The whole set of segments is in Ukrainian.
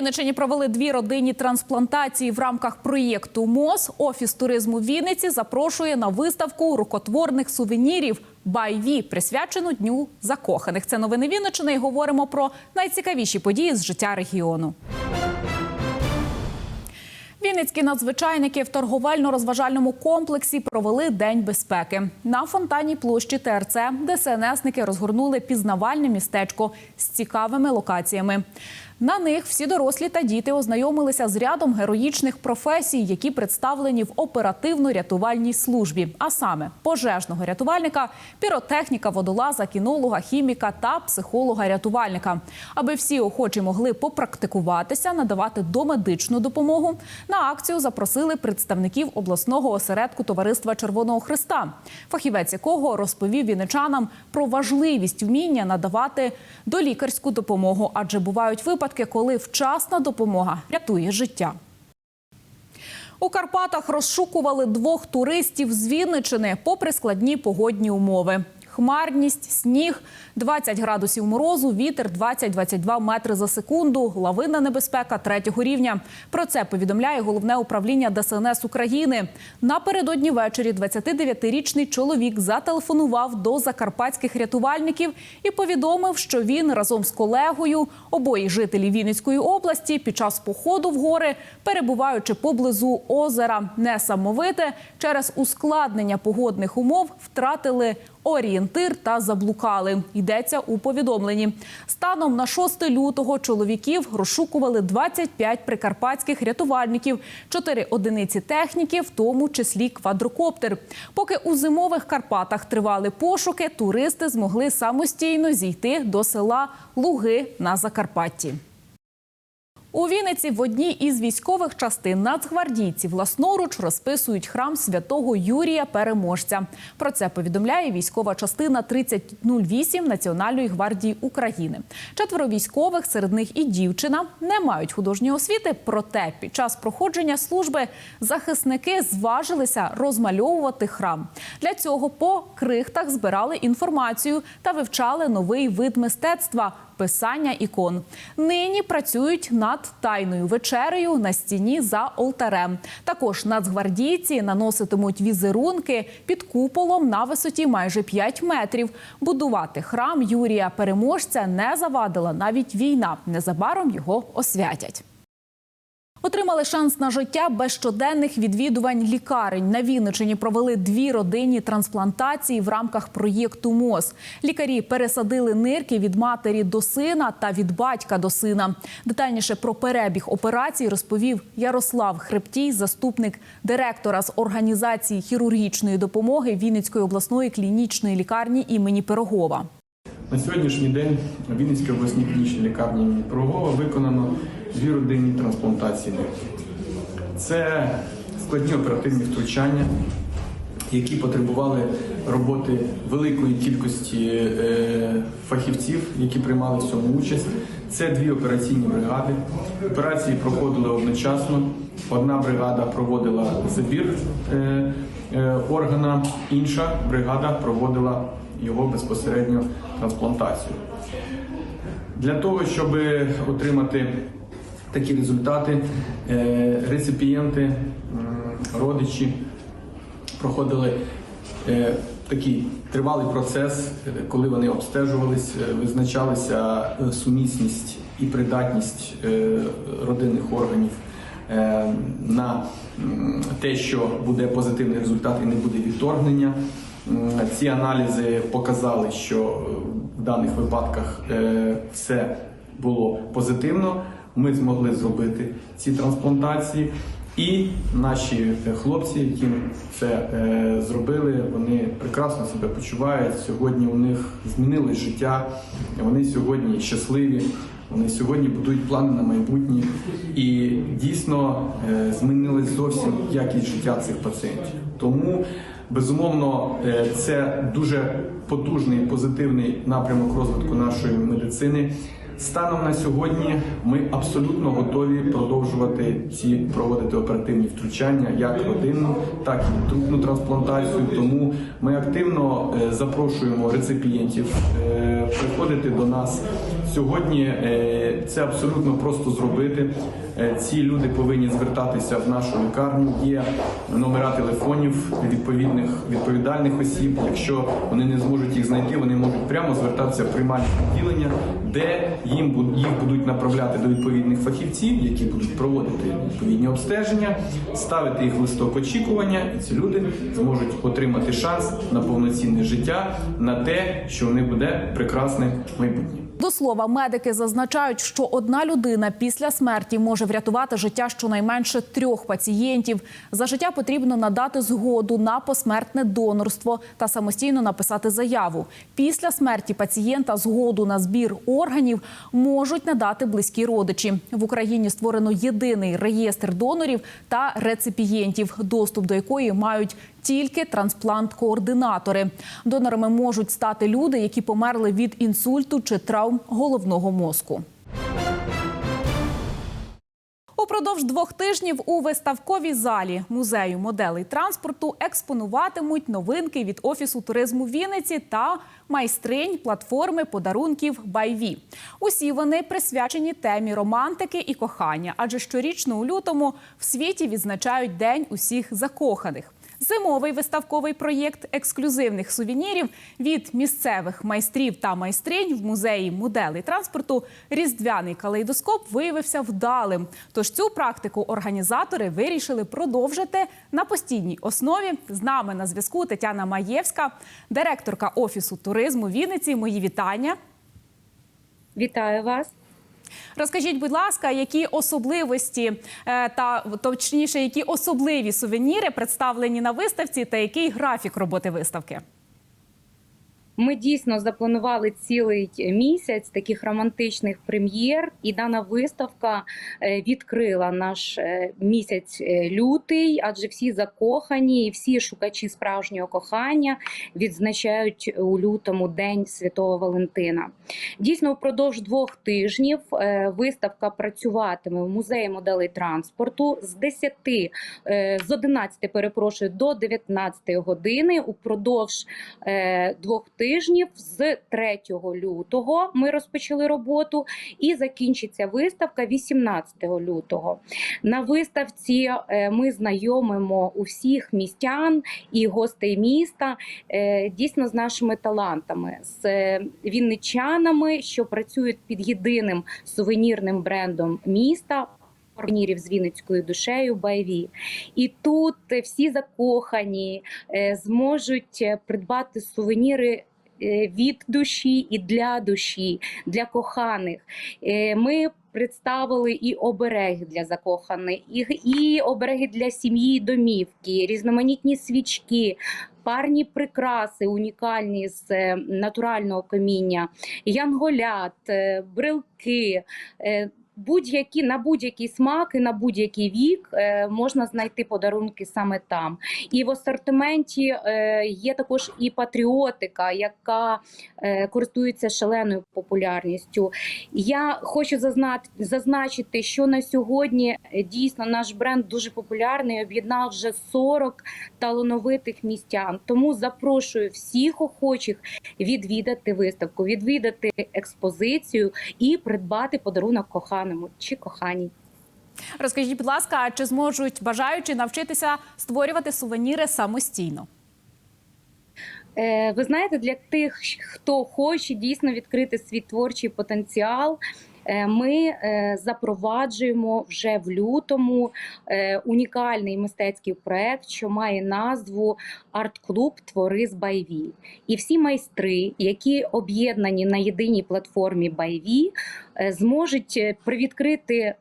Вінниччині провели дві родинні трансплантації в рамках проєкту МОЗ. Офіс туризму Вінниці запрошує на виставку рукотворних сувенірів Байві, присвячену дню закоханих. Це новини Вінниччини і говоримо про найцікавіші події з життя регіону. Вінницькі надзвичайники в торговельно-розважальному комплексі провели день безпеки. На фонтанній площі ТРЦ ДСНСники розгорнули пізнавальне містечко з цікавими локаціями. На них всі дорослі та діти ознайомилися з рядом героїчних професій, які представлені в оперативно-рятувальній службі, а саме пожежного рятувальника, піротехніка, водолаза, кінолога, хіміка та психолога-рятувальника. Аби всі охочі могли попрактикуватися, надавати домедичну допомогу. На акцію запросили представників обласного осередку Товариства Червоного Христа, фахівець якого розповів віничанам про важливість вміння надавати долікарську допомогу, адже бувають випадки, коли вчасна допомога рятує життя. У Карпатах розшукували двох туристів з Вінничини попри складні погодні умови. Хмарність, сніг, 20 градусів морозу, вітер 20-22 метри за секунду, лавинна небезпека третього рівня. Про це повідомляє головне управління ДСНС України. Напередодні ввечері 29-річний чоловік зателефонував до закарпатських рятувальників і повідомив, що він разом з колегою, обоє жителі Вінницької області, під час походу в гори, перебуваючи поблизу озера Несамовите, через ускладнення погодних умов втратили орієнтир та заблукали. Йдеться у повідомленні. Станом на 6 лютого чоловіків розшукували 25 прикарпатських рятувальників, 4 одиниці техніки, в тому числі квадрокоптер. Поки у зимових Карпатах тривали пошуки, туристи змогли самостійно зійти до села Луги на Закарпатті. У Вінниці в одній із військових частин нацгвардійці власноруч розписують храм святого Юрія Переможця. Про це повідомляє військова частина 3008 Національної гвардії України. Четверо військових, серед них і дівчина, не мають художньої освіти. Проте під час проходження служби захисники зважилися розмальовувати храм. Для цього по крихтах збирали інформацію та вивчали новий вид мистецтва писання ікон. Нині працюють над тайною вечерею на стіні за олтарем. Також нацгвардійці наноситимуть візерунки під куполом на висоті майже 5 метрів. Будувати храм Юрія Переможця не завадила навіть війна. Незабаром його освятять. Отримали шанс на життя без щоденних відвідувань лікарень. На Вінничині провели дві родинні трансплантації в рамках проєкту МОЗ. Лікарі пересадили нирки від матері до сина та від батька до сина. Детальніше про перебіг операцій розповів Ярослав Хребтій, заступник директора з організації хірургічної допомоги Вінницької обласної клінічної лікарні імені Пирогова. На сьогоднішній день в Вінницькій обласній клінічній лікарні імені Пирогова виконано дві родинні трансплантації. Це складні оперативні втручання, які потребували роботи великої кількості е, фахівців, які приймали в цьому участь. Це дві операційні бригади. Операції проходили одночасно. Одна бригада проводила забір е, е, органа, інша бригада проводила його безпосередньо трансплантацію. Для того, щоб отримати такі результати, е, реципієнти, родичі проходили е, такий тривалий процес, е, коли вони обстежувались, е, визначалися сумісність і придатність родинних органів на те, що буде позитивний результат і не буде відторгнення. М, Ці аналізи показали, що е, в даних випадках е, все було позитивно. Ми змогли зробити ці трансплантації, і наші е, хлопці, які це е, зробили, вони прекрасно себе почувають. Сьогодні у них змінилось життя. Вони сьогодні щасливі. Вони сьогодні будують плани на майбутнє, і дійсно е, змінилась зовсім якість життя цих пацієнтів. Тому безумовно е, це дуже потужний позитивний напрямок розвитку нашої медицини. Станом на сьогодні ми абсолютно готові продовжувати ці проводити оперативні втручання як родинну, так і трупну трансплантацію. Тому ми активно е, запрошуємо реципієнтів е, приходити до нас. Сьогодні е, це абсолютно просто зробити. Е, Ці люди повинні звертатися в нашу лікарню. Є номера телефонів відповідних відповідальних осіб. Якщо вони не зможуть їх знайти, вони можуть прямо звертатися в приймальне відділення, де їм їх будуть направляти до відповідних фахівців, які будуть проводити відповідні обстеження, ставити їх в листок очікування, і ці люди зможуть отримати шанс на повноцінне життя, на те, що у них буде прекрасне майбутнє. До слова, медики зазначають, що одна людина після смерті може врятувати життя щонайменше трьох пацієнтів. За життя потрібно надати згоду на посмертне донорство та самостійно написати заяву. Після смерті пацієнта згоду на збір органів можуть надати близькі родичі. В Україні створено єдиний реєстр донорів та реципієнтів, доступ до якої мають тільки трансплант-координатори. Донорами можуть стати люди, які померли від інсульту чи травм головного мозку. Упродовж двох тижнів у виставковій залі музею моделей транспорту експонуватимуть новинки від офісу туризму Вінниці та майстринь платформи подарунків Байві. Усі вони присвячені темі романтики і кохання, адже щорічно у лютому в світі відзначають День усіх закоханих. Зимовий виставковий проєкт ексклюзивних сувенірів від місцевих майстрів та майстринь в музеї моделей транспорту Різдвяний калейдоскоп виявився вдалим. Тож цю практику організатори вирішили продовжити на постійній основі. З нами на зв'язку Тетяна Маєвська, директорка офісу туризму Вінниці. Мої вітання. Вітаю вас. Розкажіть, будь ласка, які особливості е, та точніше, які особливі сувеніри представлені на виставці, та який графік роботи виставки? Ми дійсно запланували цілий місяць таких романтичних прем'єр, і дана виставка е, відкрила наш е, місяць е, лютий, адже всі закохані і всі шукачі справжнього кохання відзначають у лютому День Святого Валентина. Дійсно, впродовж двох тижнів виставка працюватиме в музеї моделей транспорту з 10, е, з 11, перепрошую, до 19 години упродовж двох тижнів з 3 лютого ми розпочали роботу і закінчиться виставка 18 лютого. На виставці е, ми знайомимо усіх містян і гостей міста е, дійсно з нашими талантами, з е, вінничанами, що працюють під єдиним сувенірним брендом міста. Сувенірів з Вінницькою душею Байві. І тут всі закохані зможуть придбати сувеніри від душі і для душі, для коханих. Е, Ми представили і обереги для закоханих, і, обереги для сім'ї домівки, різноманітні свічки. Парні прикраси унікальні з е, натурального каміння, янголят, е, брелки, е, будь-які на будь-який смак і на будь-який вік е, можна знайти подарунки саме там. І в асортименті е, є також і патріотика, яка е, користується шаленою популярністю. Я хочу зазначити, що на сьогодні дійсно наш бренд дуже популярний, об'єднав вже 40 талановитих містян. Тому запрошую всіх охочих відвідати виставку, відвідати експозицію і придбати подарунок коханому чи коханій. Розкажіть, будь ласка, чи зможуть бажаючі навчитися створювати сувеніри самостійно? Е, Ви знаєте, для тих, хто хоче дійсно відкрити свій творчий потенціал. Е, Ми е, запроваджуємо вже в лютому е, унікальний мистецький проект, що має назву Арт-клуб Твори з Байві. І всі майстри, які об'єднані на єдиній платформі Байві, зможуть привідкрити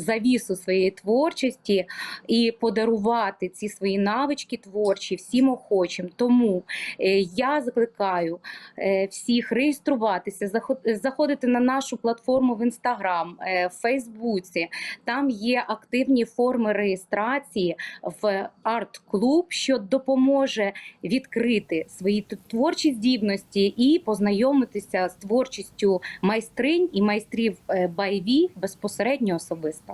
завісу своєї творчості і подарувати ці свої навички творчі всім охочим. Тому е, я закликаю е, всіх реєструватися, заход- заходити на нашу платформу в інстаграм, е, в Фейсбуці. Там є активні форми реєстрації в арт-клуб, що допоможе відкрити свої творчі здібності і познайомитися з творчістю майстринь і майстрів байві безпосередньо особисто.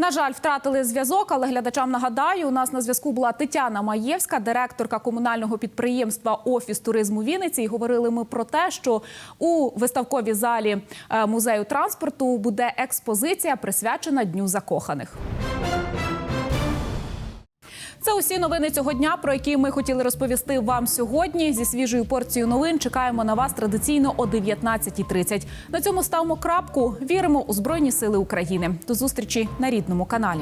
На жаль, втратили зв'язок, але глядачам нагадаю, у нас на зв'язку була Тетяна Маєвська, директорка комунального підприємства Офіс туризму Вінниці. І говорили ми про те, що у виставковій залі е, музею транспорту буде експозиція, присвячена Дню закоханих. Це усі новини цього дня, про які ми хотіли розповісти вам сьогодні. Зі свіжою порцією новин чекаємо на вас традиційно о 19.30. На цьому ставимо крапку. Віримо у Збройні Сили України. До зустрічі на рідному каналі.